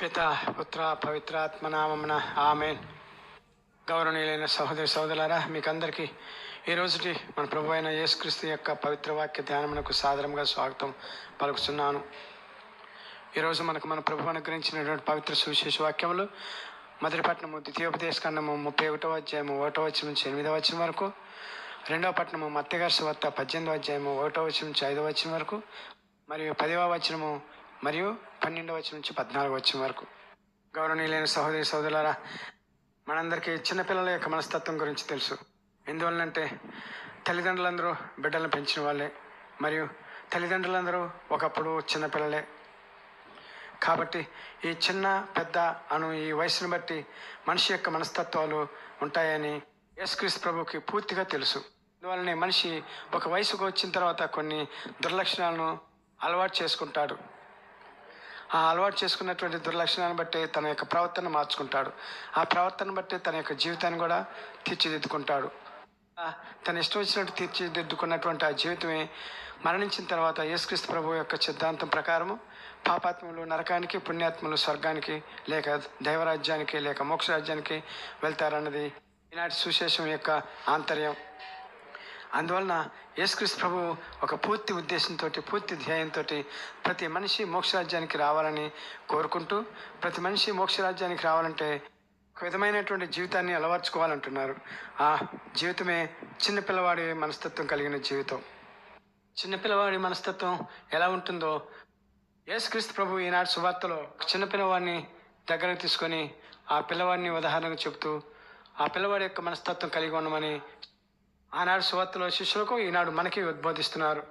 పిత పుత్ర పవిత్రాత్మ నామమున ఆమెన్. గౌరవనీయులైన సహోదరి సహోదరులారా మీకు అందరికీ ఈ రోజుటి మన ప్రభు అయిన యేసుక్రీస్తు యొక్క పవిత్ర వాక్య ధ్యానమునకు సాదరంగా స్వాగతం పలుకుతున్నాను. ఈరోజు మనకు మన ప్రభు అనుగ్రహించినటువంటి పవిత్ర సువిశేష వాక్యములు మొదటి ద్వితీయోపదేశ ఖండము ముప్పై ఒకటో అధ్యాయము ఒకటో వచ్చి నుంచి ఎనిమిదవ వచ్చిన వరకు రెండవ పట్టణము మత్తగారి సువార్త పద్దెనిమిదవ అధ్యాయము ఒకటో వచ్చి నుంచి ఐదవ వచ్చిన వరకు మరియు పదవ వచనము మరియు పన్నెండవ వచనం నుంచి పద్నాలుగు వచ్చిన వరకు. గౌరవనీయులైన సహోదరి సహోదరులారా మనందరికీ చిన్నపిల్లల యొక్క మనస్తత్వం గురించి తెలుసు. ఎందువల్లంటే తల్లిదండ్రులందరూ బిడ్డలను పెంచిన వాళ్ళే మరియు తల్లిదండ్రులందరూ ఒకప్పుడు చిన్నపిల్లలే కాబట్టి ఈ చిన్న పెద్ద అను ఈ వయసును బట్టి మనిషి యొక్క మనస్తత్వాలు ఉంటాయని యేసుక్రీస్తు ప్రభుకి పూర్తిగా తెలుసు. అందువల్లనే మనిషి ఒక వయసుకు వచ్చిన తర్వాత కొన్ని దుర్లక్షణాలను అలవాటు చేసుకుంటాడు. ఆ అలవాటు చేసుకున్నటువంటి దుర్లక్షణాన్ని బట్టి తన యొక్క ప్రవర్తన మార్చుకుంటాడు. ఆ ప్రవర్తన బట్టి తన యొక్క జీవితాన్ని కూడా తీర్చిదిద్దుకుంటాడు. తన ఇష్టం వచ్చినట్టు తీర్చిదిద్దుకున్నటువంటి ఆ జీవితమే మరణించిన తర్వాత యేసుక్రీస్తు ప్రభు యొక్క సిద్ధాంతం ప్రకారము పాపాత్ములు నరకానికి పుణ్యాత్ములు స్వర్గానికి లేక దైవరాజ్యానికి లేక మోక్షరాజ్యానికి వెళ్తారన్నది ఈనాటి సుశేషం యొక్క ఆంతర్యం. అందువలన యేసుక్రీస్తు ప్రభు ఒక పూర్తి ఉద్దేశంతో పూర్తి ధ్యేయంతో ప్రతి మనిషి మోక్షరాజ్యానికి రావాలని కోరుకుంటూ ప్రతి మనిషి మోక్షరాజ్యానికి రావాలంటే ఒక విధమైనటువంటి జీవితాన్ని అలవర్చుకోవాలంటున్నారు. ఆ జీవితమే చిన్నపిల్లవాడి మనస్తత్వం కలిగిన జీవితం. చిన్నపిల్లవాడి మనస్తత్వం ఎలా ఉంటుందో యేసుక్రీస్తు ప్రభు ఈనాడు సువార్తలో చిన్నపిల్లవాడిని దగ్గరకు తీసుకొని ఆ పిల్లవాడిని ఉదాహరణకు చెబుతూ ఆ పిల్లవాడి యొక్క మనస్తత్వం కలిగి ఉండమని ఆనాడు సువార్తలో శిష్యులకు ఈనాడు మనకి ఉద్బోధిస్తున్నారు.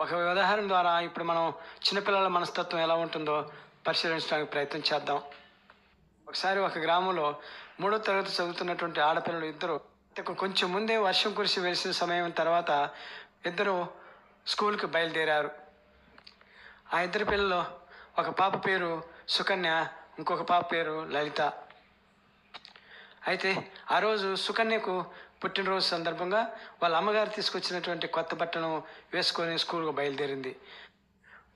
ఒక ఉదాహరణ ద్వారా ఇప్పుడు మనం చిన్నపిల్లల మనస్తత్వం ఎలా ఉంటుందో పరిశీలించడానికి ప్రయత్నం చేద్దాం. ఒకసారి ఒక గ్రామంలో మూడో తరగతి చదువుతున్నటువంటి ఆడపిల్లలు ఇద్దరు కొంచెం ముందే వర్షం కురిసి వెలిసిన సమయం తర్వాత ఇద్దరు స్కూల్కి బయలుదేరారు. ఆ ఇద్దరు పిల్లలు ఒక పాప పేరు సుకన్య ఇంకొక పాప పేరు లలిత. అయితే ఆ రోజు సుకన్యకు పుట్టినరోజు సందర్భంగా వాళ్ళ అమ్మగారు తీసుకొచ్చినటువంటి కొత్త బట్టను వేసుకొని స్కూల్కు బయలుదేరింది.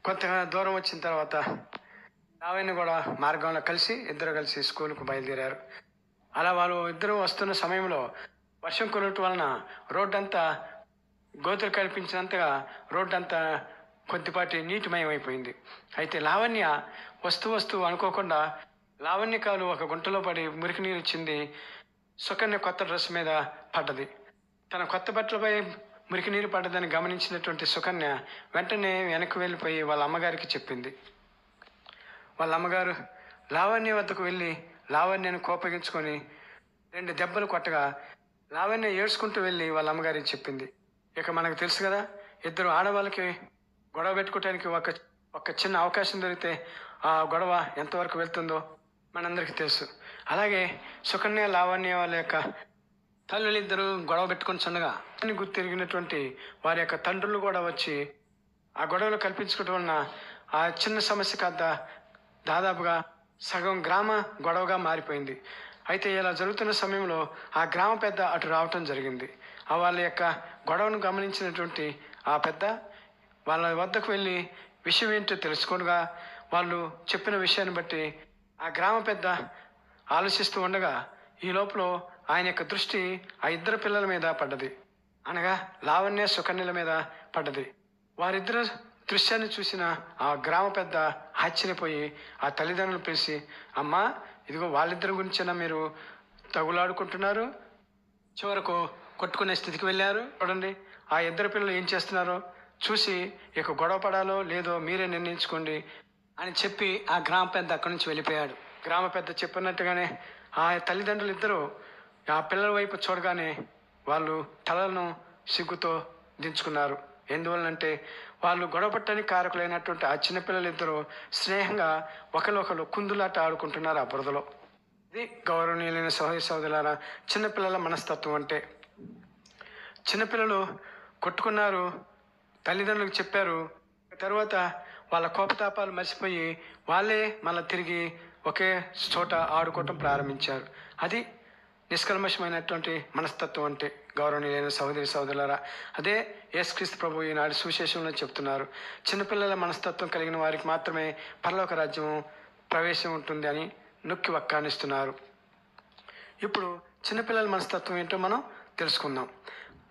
కొంత దూరం వచ్చిన తర్వాత లావణ్య కూడా మార్గంలో కలిసి ఇద్దరు కలిసి స్కూల్కు బయలుదేరారు. అలా వాళ్ళు ఇద్దరు వస్తున్న సమయంలో వర్షం కురవటం వలన రోడ్డు అంతా గోతులు కల్పించినంతగా రోడ్డు అంతా కొద్దిపాటి నీటిమయం అయిపోయింది అయితే లావణ్య వస్తూ వస్తూ అనుకోకుండా లావణ్య కాలు ఒక గుంటలో పడి మురికి నీరు ఇచ్చింది సుకన్య కొత్త డ్రెస్ మీద పడ్డది. తన కొత్త బట్టలపై మురికి నీరు పడ్డదని గమనించినటువంటి సుకన్య వెంటనే వెనక్కి వెళ్ళిపోయి వాళ్ళ అమ్మగారికి చెప్పింది. వాళ్ళ అమ్మగారు లావణ్య వద్దకు వెళ్ళి లావణ్యను కోపగించుకొని రెండు దెబ్బలు కొట్టగా లావణ్య ఏడ్చుకుంటూ వెళ్ళి వాళ్ళ అమ్మగారికి చెప్పింది. ఇక మనకు తెలుసు కదా ఇద్దరు ఆడవాళ్ళకి గొడవ పెట్టుకోవటానికి ఒక ఒక చిన్న అవకాశం దొరికితే ఆ గొడవ ఎంతవరకు వెళ్తుందో మనందరికీ తెలుసు. అలాగే సుకన్య లావణ్య వాళ్ళ యొక్క తల్లులు ఇద్దరు గొడవ పెట్టుకుని చిన్నగా అని గుర్తిరిగినటువంటి వారి యొక్క తండ్రులు కూడా వచ్చి ఆ గొడవలు కల్పించుకోవటం వలన ఆ చిన్న సమస్య కాద దాదాపుగా సగం గ్రామ గొడవగా మారిపోయింది. అయితే ఇలా జరుగుతున్న సమయంలో ఆ గ్రామ పెద్ద అటు రావటం జరిగింది. ఆ వాళ్ళ యొక్క గొడవను గమనించినటువంటి ఆ పెద్ద వాళ్ళ వద్దకు వెళ్ళి విషయం ఏంటో తెలుసుకోగా వాళ్ళు చెప్పిన విషయాన్ని బట్టి ఆ గ్రామ పెద్ద ఆలోచిస్తూ ఉండగా ఈ లోపల ఆయన యొక్క దృష్టి ఆ ఇద్దరు పిల్లల మీద పడ్డది. అనగా లావణ్య సుకన్యల మీద పడ్డది. వారిద్దరు దృశ్యాన్ని చూసిన ఆ గ్రామ పెద్ద ఆశ్చర్యపోయి ఆ తల్లిదండ్రులు పిలిచి అమ్మా ఇదిగో వాళ్ళిద్దరి గురించిన మీరు తగులాడుకుంటున్నారు? చివరకు కొట్టుకునే స్థితికి వెళ్ళారు? చూడండి ఆ ఇద్దరు పిల్లలు ఏం చేస్తున్నారో? చూసి ఇక గొడవ పడాలో లేదో మీరే నిర్ణయించుకోండి అని చెప్పి ఆ గ్రామ పెద్ద అక్కడి నుంచి వెళ్ళిపోయాడు. గ్రామ పెద్ద చెప్పినట్టుగానే ఆ తల్లిదండ్రులు ఇద్దరు ఆ పిల్లల వైపు చూడగానే వాళ్ళు తలలను సిగ్గుతో దించుకున్నారు. ఎందువల్లంటే వాళ్ళు గొడవపట్టడానికి కారకులైనటువంటి ఆ చిన్నపిల్లలు ఇద్దరు స్నేహంగా ఒకరినొకరు కుందులాట ఆడుకుంటున్నారు ఆ బురదలో. ఇది గౌరవనీయులైన సహోదరి సహోదరులారా చిన్నపిల్లల మనస్తత్వం అంటే. చిన్నపిల్లలు కొట్టుకున్నారు తల్లిదండ్రులకు చెప్పారు. తర్వాత వాళ్ళ కోపతాపాలు మర్చిపోయి వాళ్ళే మళ్ళీ తిరిగి ఒకే చోట ఆడుకోవటం ప్రారంభించారు. అది నిష్కల్మషమైనటువంటి మనస్తత్వం అంటే గౌరవనీయులైన సహోదరి సహోదరులారా అదే యేసుక్రీస్తు ప్రభు ఈనాడు సువిశేషంలో చెప్తున్నారు. చిన్నపిల్లల మనస్తత్వం కలిగిన వారికి మాత్రమే పరలోక రాజ్యం ప్రవేశం ఉంటుంది అని నొక్కి వక్కానిస్తున్నారు. ఇప్పుడు చిన్నపిల్లల మనస్తత్వం ఏంటో మనం తెలుసుకుందాం.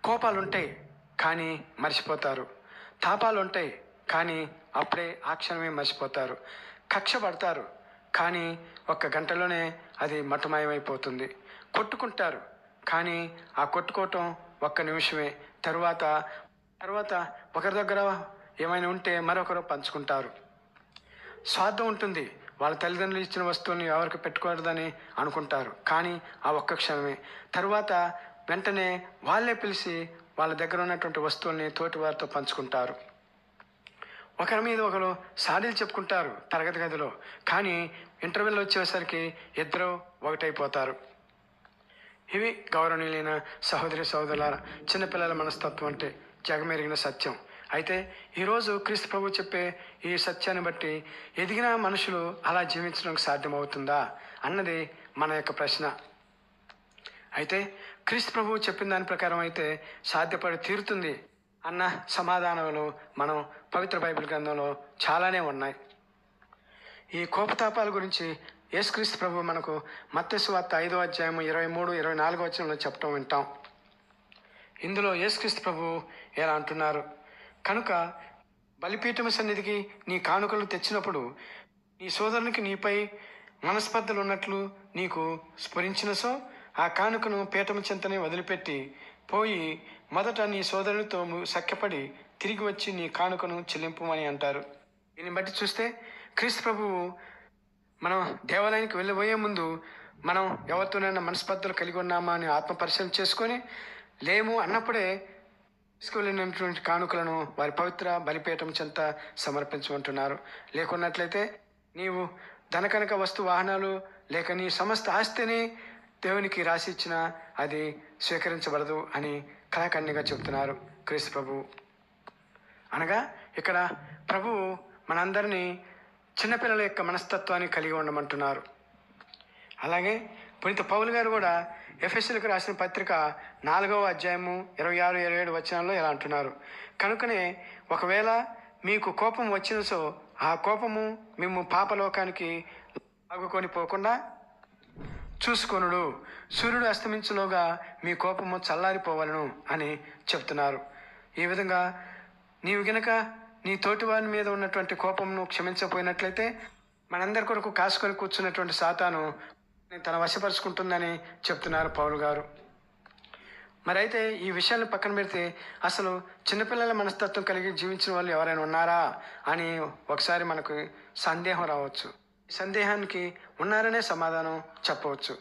కోపాలు ఉంటాయి కానీ మర్చిపోతారు. తాపాలు ఉంటాయి కానీ అప్పుడే ఆ క్షణమే మర్చిపోతారు. కక్ష పడతారు కానీ ఒక్క గంటలోనే అది మటమయమైపోతుంది. కొట్టుకుంటారు. కానీ ఆ కొట్టుకోవటం ఒక్క నిమిషమే. తరువాత తర్వాత ఒకరి దగ్గర ఏమైనా ఉంటే మరొకరు పంచుకుంటారు. స్వార్థం ఉంటుంది. వాళ్ళ తల్లిదండ్రులు ఇచ్చిన వస్తువుని ఎవరికి పెట్టుకోవద్దని అనుకుంటారు. కానీ ఆ ఒక్క క్షణమే. తరువాత వెంటనే వాళ్ళే పిలిచి వాళ్ళ దగ్గర ఉన్నటువంటి వస్తువుల్ని తోటి వారితో పంచుకుంటారు. ఒకరి మీద ఒకరు సాడీలు చెప్పుకుంటారు తరగతి గదిలో. కానీ ఇంటర్వెల్ వచ్చేసరికి ఇద్దరు ఒకటైపోతారు. ఇవి గౌరవనీయులైన సహోదరి సహోదరుల చిన్నపిల్లల మనస్తత్వం అంటే జగమెరిగిన సత్యం. అయితే ఈరోజు క్రీస్తు ప్రభు చెప్పే ఈ సత్యాన్ని బట్టి ఎదిగిన మనుషులు అలా జీవించడానికి సాధ్యమవుతుందా అన్నది మన యొక్క ప్రశ్న. అయితే క్రీస్తు ప్రభు చెప్పిన దాని ప్రకారం అయితే సాధ్యపడి తీరుతుంది. అన్న సమాధానాలు మనం పవిత్ర బైబిల్ గ్రంథంలో చాలానే ఉన్నాయి. ఈ కోపతాపాల గురించి యేసుక్రీస్తు ప్రభు మనకు మత్స్యవార్త ఐదో అధ్యాయం ఇరవై మూడు ఇరవై నాలుగో వచనంలో చెప్పడం వింటాం. ఇందులో యేసుక్రీస్తు ప్రభు ఎలా అంటున్నారు? కనుక బలిపీఠము సన్నిధికి నీ కానుకలు తెచ్చినప్పుడు నీ సోదరునికి నీపై మనస్పర్ధలు ఉన్నట్లు నీకు స్ఫురించిన సో ఆ కానుకను పీఠము చెంతనే వదిలిపెట్టి పోయి మొదట నీ సోదరులతో సఖ్యపడి తిరిగి వచ్చి నీ కానుకను చెల్లింపమని అంటారు. దీన్ని బట్టి చూస్తే క్రీస్తు ప్రభువు మనం దేవాలయానికి వెళ్ళబోయే ముందు మనం ఎవరితోనైనా మనస్పర్ధలు కలిగి ఉన్నామా అని ఆత్మ పరిశీలన చేసుకొని లేము అన్నప్పుడే తీసుకువెళ్ళినటువంటి కానుకలను వారి పవిత్ర బలిపీఠం చెంత సమర్పించమంటున్నారు. లేకున్నట్లయితే నీవు ధనకనక వస్తు వాహనాలు లేక నీ సమస్త ఆస్తిని దేవునికి రాసి ఇచ్చినా అది స్వీకరించబడదు అని కళాకన్యగా చెబుతున్నారు క్రీస్తు ప్రభు. అనగా ఇక్కడ ప్రభువు మనందరినీ చిన్నపిల్లల యొక్క మనస్తత్వాన్ని కలిగి ఉండమంటున్నారు. అలాగే పునీత పౌలు గారు కూడా ఎఫ్ఎస్సీలకు రాసిన పత్రిక నాలుగవ అధ్యాయము ఇరవై ఆరు ఇరవై ఏడు వచనాల్లో ఇలా అంటున్నారు. కనుకనే ఒకవేళ మీకు కోపం వచ్చిన సో ఆ కోపము మేము పాపలోకానికి లాగుకొని పోకుండా చూసుకొనుడు. సూర్యుడు అస్తమించలోగా మీ కోపము చల్లారిపోవలను అని చెప్తున్నారు ఈ విధంగా నీవు గనక నీ తోటి వారి మీద ఉన్నటువంటి కోపంను క్షమించకపోయినట్లయితే మనందరి కొరకు కాసుకొని కూర్చున్నటువంటి సాతాను తన వశపరుచుకుంటుందని చెప్తున్నారు పౌలు గారు. మరి అయితే ఈ విషయాన్ని పక్కన పెడితే అసలు చిన్నపిల్లల మనస్తత్వం కలిగి జీవించిన వాళ్ళు ఎవరైనా ఉన్నారా అని ఒకసారి మనకు సందేహం రావచ్చు. సందేహానికి ఉన్నారనే సమాధానం చెప్పవచ్చు.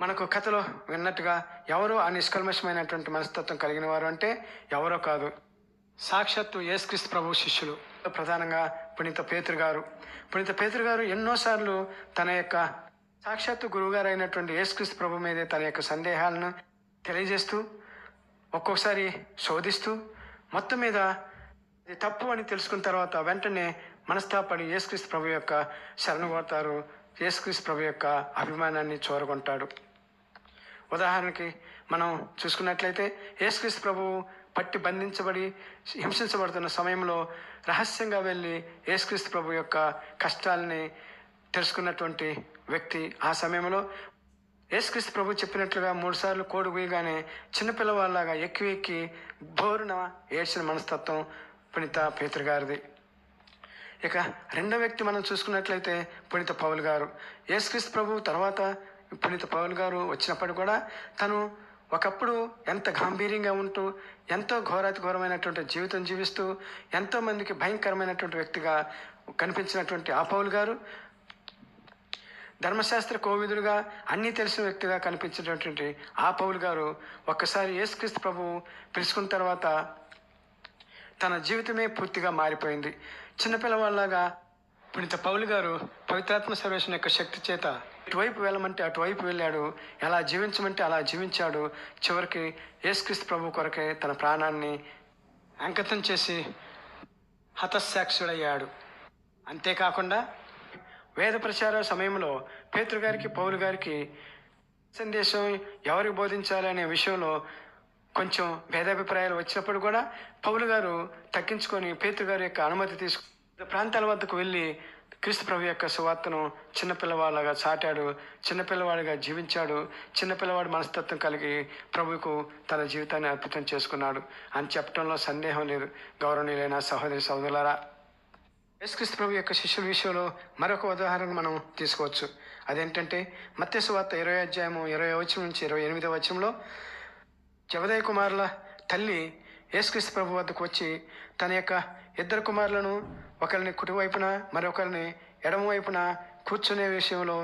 మనకు కథలో విన్నట్టుగా ఎవరు ఆ నిష్కల్మషమైనటువంటి మనస్తత్వం కలిగిన వారు అంటే ఎవరో కాదు. సాక్షాత్తు యేసుక్రీస్తు ప్రభు శిష్యులు. ప్రధానంగా పునీత పేతురు గారు. పునీత పేతురు గారు ఎన్నోసార్లు తన యొక్క సాక్షాత్తు గురువుగారు అయినటువంటి యేసుక్రీస్తు ప్రభు మీదే తన యొక్క సందేహాలను తెలియజేస్తూ ఒక్కొక్కసారి శోధిస్తూ మొత్తం మీద తప్పు అని తెలుసుకున్న తర్వాత వెంటనే మనస్తాపడి యేసుక్రీస్తు ప్రభు యొక్క శరణు కోరతారు యేసుక్రీస్తు ప్రభు యొక్క అభిమానాన్ని చూరగొంటాడు. ఉదాహరణకి మనం చూసుకున్నట్లయితే యేసుక్రీస్తు ప్రభువు పట్టి బంధించబడి హింసించబడుతున్న సమయంలో రహస్యంగా వెళ్ళి యేసుక్రీస్తు ప్రభు యొక్క కష్టాలని తెలుసుకున్నటువంటి వ్యక్తి ఆ సమయంలో యేసుక్రీస్తు ప్రభు చెప్పినట్లుగా మూడుసార్లు కోడి గుయ్యగానే చిన్నపిల్లవాళ్ళలాగా ఎక్కి ఎక్కి బోరున ఏడ్చిన మనస్తత్వం పునీత పేతృగారిది గారిది. ఇక రెండో వ్యక్తి మనం చూసుకున్నట్లయితే పునీత పౌల్ గారు. యేసుక్రీస్తు ప్రభు తర్వాత పునీత పౌల్ గారు వచ్చినప్పుడు కూడా తను ఒకప్పుడు ఎంత గాంభీర్యంగా ఉంటూ ఎంతో ఘోరాతి ఘోరమైనటువంటి జీవితం జీవిస్తూ ఎంతో మందికి భయంకరమైనటువంటి వ్యక్తిగా కనిపించినటువంటి ఆ పౌల్ గారు. ధర్మశాస్త్ర కోవిదులుగా అన్నీ తెలిసిన వ్యక్తిగా కనిపించినటువంటి ఆ పౌలు గారు ఒక్కసారి యేసుక్రీస్తు ప్రభు పిలుచుకున్న తర్వాత తన జీవితమే పూర్తిగా మారిపోయింది. చిన్నపిల్లవాళ్ళలాగా పుణిత పౌలు గారు పవిత్రాత్మ సర్వేషన్ యొక్క శక్తి చేత ఇటువైపు వెళ్ళమంటే అటువైపు వెళ్ళాడు. ఎలా జీవించమంటే అలా జీవించాడు. చివరికి యేసుక్రీస్తు ప్రభు కొరకే తన ప్రాణాన్ని అంకితం చేసి హతసాక్షుడయ్యాడు. అంతేకాకుండా వేద ప్రచార సమయంలో పేతురు గారికి పౌలు గారికి సందేశం ఎవరికి బోధించాలి అనే విషయంలో కొంచెం భేదాభిప్రాయాలు వచ్చినప్పుడు కూడా పౌలు గారు తగ్గించుకొని పేతురు గారి యొక్క అనుమతి తీసుకు ప్రాంతాల వద్దకు వెళ్ళి క్రీస్తు ప్రభు యొక్క సువార్తను చిన్నపిల్లవాళ్ళగా చాటాడు చిన్నపిల్లవాడిగా జీవించాడు చిన్నపిల్లవాడి మనస్తత్వం కలిగి ప్రభువుకు తన జీవితాన్ని అర్పితం చేసుకున్నాడు అని చెప్పడంలో సందేహం లేదు. గౌరవనీయులైన సహోదరి సహోదరులారా యేసుక్రీస్తు ప్రభు యొక్క శిష్యుల విషయంలో మరొక ఉదాహరణ మనం తీసుకోవచ్చు. అదేంటంటే మత్స్య సువార్త ఇరవై అధ్యాయము ఇరవై వచనం నుంచి ఇరవై ఎనిమిదో వచనంలో జవదయ కుమారుల తల్లి యేసుక్రీస్తు ప్రభు వద్దకు వచ్చి తన యొక్క ఇద్దరు కుమారులను ఒకరిని కుటువైపున మరొకరిని ఎడమ వైపున కూర్చునే విషయంలో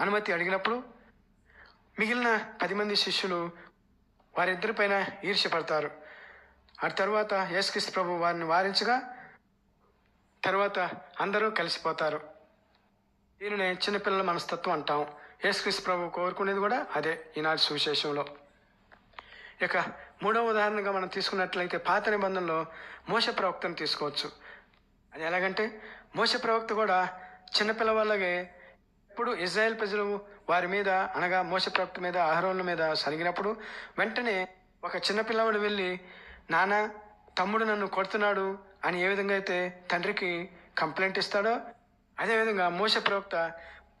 అనుమతి అడిగినప్పుడు మిగిలిన పది మంది శిష్యులు వారిద్దరిపైన ఈర్ష్యపడతారు. ఆ తర్వాత యేసుక్రీస్తు ప్రభు వారిని వారించగా తర్వాత అందరూ కలిసిపోతారు. దీనిని చిన్నపిల్లల మనస్తత్వం అంటాం. యేసుక్రీస్తు ప్రభు కోరుకునేది కూడా అదే ఈనాటి సువిశేషంలో. ఇక మూడవ ఉదాహరణగా మనం తీసుకున్నట్లయితే పాత నిబంధనలో మోస ప్రవక్తను తీసుకోవచ్చు. అది ఎలాగంటే మోస ప్రవక్త కూడా చిన్నపిల్లవాళ్ళగే ఇప్పుడు ఇజ్రాయెల్ ప్రజలు వారి మీద అనగా మోస ప్రవక్త మీద ఆహారంల మీద సరిగినప్పుడు వెంటనే ఒక చిన్నపిల్లవాడు వెళ్ళి నాన్న తమ్ముడు నన్ను కొడుతున్నాడు అని ఏ విధంగా అయితే తండ్రికి కంప్లైంట్ ఇస్తాడో అదేవిధంగా మోస ప్రవక్త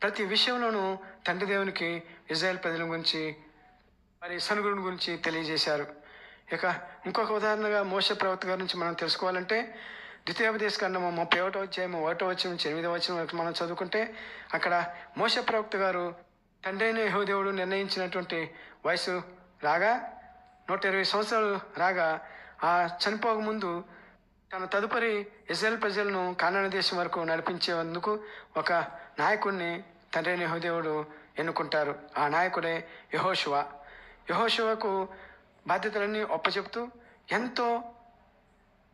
ప్రతి విషయంలోనూ తండ్రి దేవునికి ఇజ్రాయెల్ ప్రజల గురించి మరి సనుగురుని గురించి తెలియజేశారు. ఇక ఇంకొక ఉదాహరణగా మోస ప్రవర్త గారి నుంచి మనం తెలుసుకోవాలంటే ద్వితీయోపదేశ కాండము ముప్పై ఒకటో అధ్యాయము ఒకటో వచ్చి నుంచి ఎనిమిదో వచ్చిన వరకు మనం చదువుకుంటే అక్కడ మోస ప్రవక్త గారు తండ్రైన యహోదేవుడు నిర్ణయించినటువంటి వయసు రాగా నూట ఇరవై సంవత్సరాలు రాగా ఆ చనిపోక ముందు తన తదుపరి ఇజ్రాయల్ ప్రజలను కానాన దేశం వరకు నడిపించేందుకు ఒక నాయకుడిని తండ్రి యహోదేవుడు ఎన్నుకుంటారు. ఆ నాయకుడే యహోశివ యహోశివకు బాధ్యతలన్నీ ఒప్పచెప్తూ ఎంతో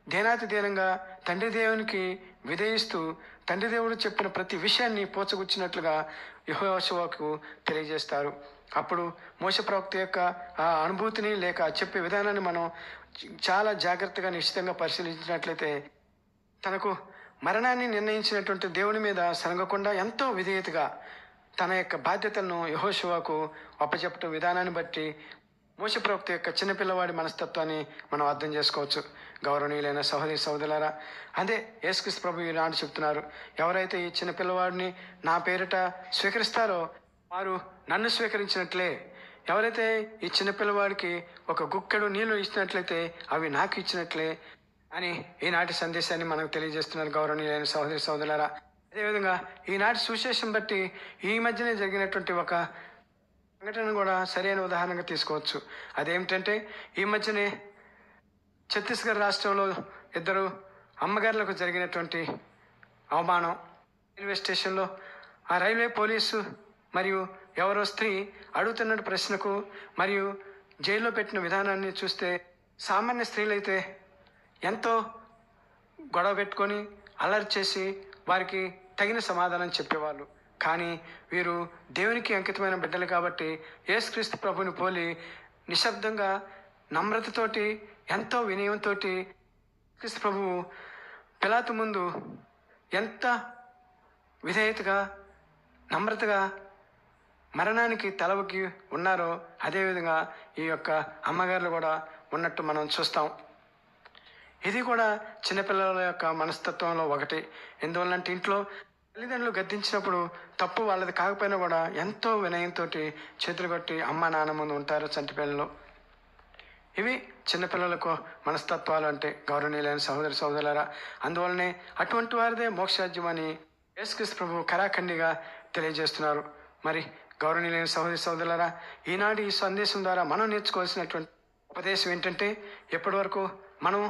దేనాతి దేనంగా తండ్రి దేవునికి విధేయిస్తూ తండ్రి దేవుడు చెప్పిన ప్రతి విషయాన్ని పోచగుచ్చినట్లుగా యహోశివకు తెలియజేస్తారు. అప్పుడు మోస ప్రవక్త యొక్క ఆ అనుభూతిని లేక చెప్పే విధానాన్ని మనం చాలా జాగ్రత్తగా నిశ్చితంగా పరిశీలించినట్లయితే తనకు మరణాన్ని నిర్ణయించినటువంటి దేవుని మీద సనగకుండా ఎంతో విధేయతగా తన యొక్క బాధ్యతలను యహోశివాకు అప్పచెప్పటం విధానాన్ని బట్టి మోస ప్రవక్త యొక్క చిన్నపిల్లవాడి మనస్తత్వాన్ని మనం అర్థం చేసుకోవచ్చు. గౌరవనీయులైన సహోదరి సహోదరులారా అదే యేసుక్రీస్తు ప్రభు ఈనాడు చెప్తున్నారు ఎవరైతే ఈ చిన్నపిల్లవాడిని నా పేరిట స్వీకరిస్తారో వారు నన్ను స్వీకరించినట్లే. ఎవరైతే ఈ చిన్నపిల్లవాడికి ఒక గుక్కెడు నీళ్ళు ఇచ్చినట్లయితే అవి నాకు ఇచ్చినట్లే అని ఈనాటి సందేశాన్ని మనకు తెలియజేస్తున్నారు గౌరవనీయులైన సహోదరి సహోదరులారా. అదేవిధంగా ఈనాటి సుశేషం బట్టి ఈ మధ్యనే జరిగినటువంటి ఒక సంఘటనను కూడా సరైన ఉదాహరణగా తీసుకోవచ్చు. అదేమిటంటే ఈ మధ్యనే ఛత్తీస్గఢ్ రాష్ట్రంలో ఇద్దరు అమ్మగారులకు జరిగినటువంటి అవమానం. రైల్వే స్టేషన్లో ఆ రైల్వే పోలీసు మరియు ఎవరో స్త్రీ అడుగుతున్న ప్రశ్నకు మరియు జైల్లో పెట్టిన విధానాన్ని చూస్తే సామాన్య స్త్రీలైతే ఎంతో గొడవ పెట్టుకొని అలర్ట్ చేసి వారికి తగిన సమాధానం చెప్పేవాళ్ళు. కానీ వీరు దేవునికి అంకితమైన బిడ్డలు కాబట్టి యేసుక్రీస్తు ప్రభుని పోలి నిశ్శబ్దంగా నమ్రతతోటి ఎంతో వినయంతో క్రీస్తు ప్రభువు పిలాతు ముందు ఎంత విధేయతగా నమ్రతగా మరణానికి తలవకి ఉన్నారో అదేవిధంగా ఈ యొక్క అమ్మగారులు కూడా ఉన్నట్టు మనం చూస్తాం. ఇది కూడా చిన్నపిల్లల యొక్క మనస్తత్వంలో ఒకటి. ఎందువల్లంటే ఇంట్లో తల్లిదండ్రులు గద్దించినప్పుడు తప్పు వాళ్ళది కాకపోయినా కూడా ఎంతో వినయంతో చేతులు కొట్టి అమ్మ నాన్న ముందు ఉంటారు చంటి పిల్లలు. ఇవి చిన్నపిల్లలకు మనస్తత్వాలు అంటే గౌరవనీయులైన సహోదరి సహోదరులారా అందువల్లనే అటువంటి వారిదే మోక్షరాజ్యం అని యేసుక్రీస్తు ప్రభు కరాఖండిగా తెలియజేస్తున్నారు. మరి గౌరవనీయులైన సహోదరి సహోదరులారా ఈనాడు ఈ సందేశం ద్వారా మనం నేర్చుకోవాల్సినటువంటి ఉపదేశం ఏంటంటే ఎప్పటి వరకు మనం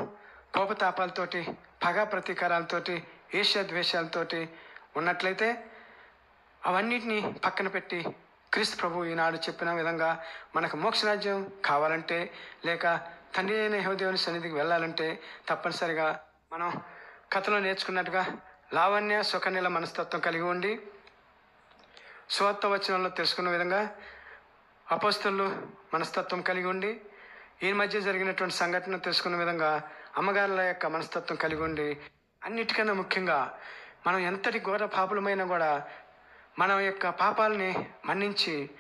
కోపతాపాలతోటి పగ ప్రతీకారాలతోటి ఈర్ష్య ద్వేషాలతోటి ఉన్నట్లయితే అవన్నిటినీ పక్కన పెట్టి క్రీస్తు ప్రభు ఈనాడు చెప్పిన విధంగా మనకు మోక్షరాజ్యం కావాలంటే లేక తండ్రి అయిన యహోదేవుని సన్నిధికి వెళ్ళాలంటే తప్పనిసరిగా మనం కథలో నేర్చుకున్నట్టుగా లావణ్య సుఖనీల మనస్తత్వం కలిగి ఉండి స్వార్థ వచనంలో తెలుసుకున్న విధంగా అపోస్తులు మనస్తత్వం కలిగి ఉండి ఈ మధ్య జరిగినటువంటి సంఘటన తెలుసుకున్న విధంగా అమ్మగారుల యొక్క మనస్తత్వం కలిగి ఉండి అన్నిటికన్నా ముఖ్యంగా మనం ఎంతటి ఘోర పాపులమైనా కూడా మన యొక్క పాపాలని మన్నించి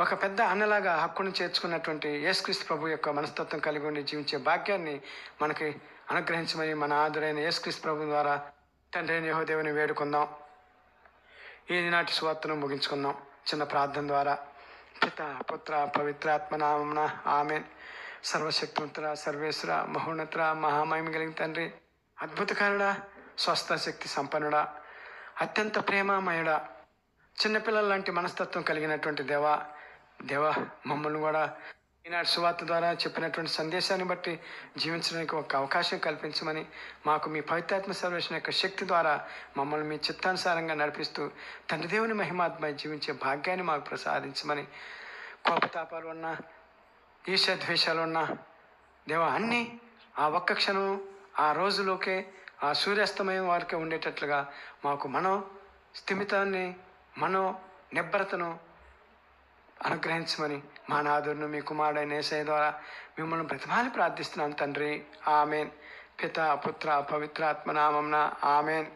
ఒక పెద్ద అన్నలాగా హక్కును చేర్చుకున్నటువంటి యేసుక్రీస్తు ప్రభు యొక్క మనస్తత్వం కలిగి ఉండి జీవించే భాగ్యాన్ని మనకి అనుగ్రహించమని మన ఆదురైన యేసుక్రీస్తు ప్రభు ద్వారా తండ్రి యహోదేవుని వేడుకుందాం. ఈనాటి సువార్తను ముగించుకుందాం. చిన్న ప్రార్థన ద్వారా. పిత పుత్ర పవిత్రాత్మ ఆమె ఆమెన్. సర్వేశ్వర మహోన్నతుర మహామహిమ కలిగిన తండ్రి అద్భుతకారుడా స్వస్థ శక్తి సంపన్నుడా అత్యంత ప్రేమామయుడా చిన్నపిల్లల లాంటి మనస్తత్వం కలిగినటువంటి దేవా దేవా మమ్మల్ని కూడా ఈనాటి సువార్త ద్వారా చెప్పినటువంటి సందేశాన్ని బట్టి జీవించడానికి ఒక అవకాశం కల్పించమని మాకు మీ పవిత్రాత్మ సర్వేషన్ యొక్క శక్తి ద్వారా మమ్మల్ని మీ చిత్తానుసారంగా నడిపిస్తూ తండ్రి దేవుని మహిమాత్మై జీవించే భాగ్యాన్ని మాకు ప్రసాదించమని కోపతాపాలు ఉన్న ఈశద్వేషాలు ఉన్న దేవ అన్నీ ఆ ఒక్క క్షణం ఆ రోజులోకే ఆ సూర్యాస్తమయం వారికి ఉండేటట్లుగా మాకు మనో స్థిమితాన్ని మనో నిబ్బరతను అనుగ్రహించమని మా నాదురును మీ కుమారుడైన ఏసై ద్వారా మిమ్మల్ని బ్రతిమాలి ప్రార్థిస్తున్నాను తండ్రి. ఆమెన్. పిత పుత్ర పవిత్రాత్మ నామంన ఆమెన్.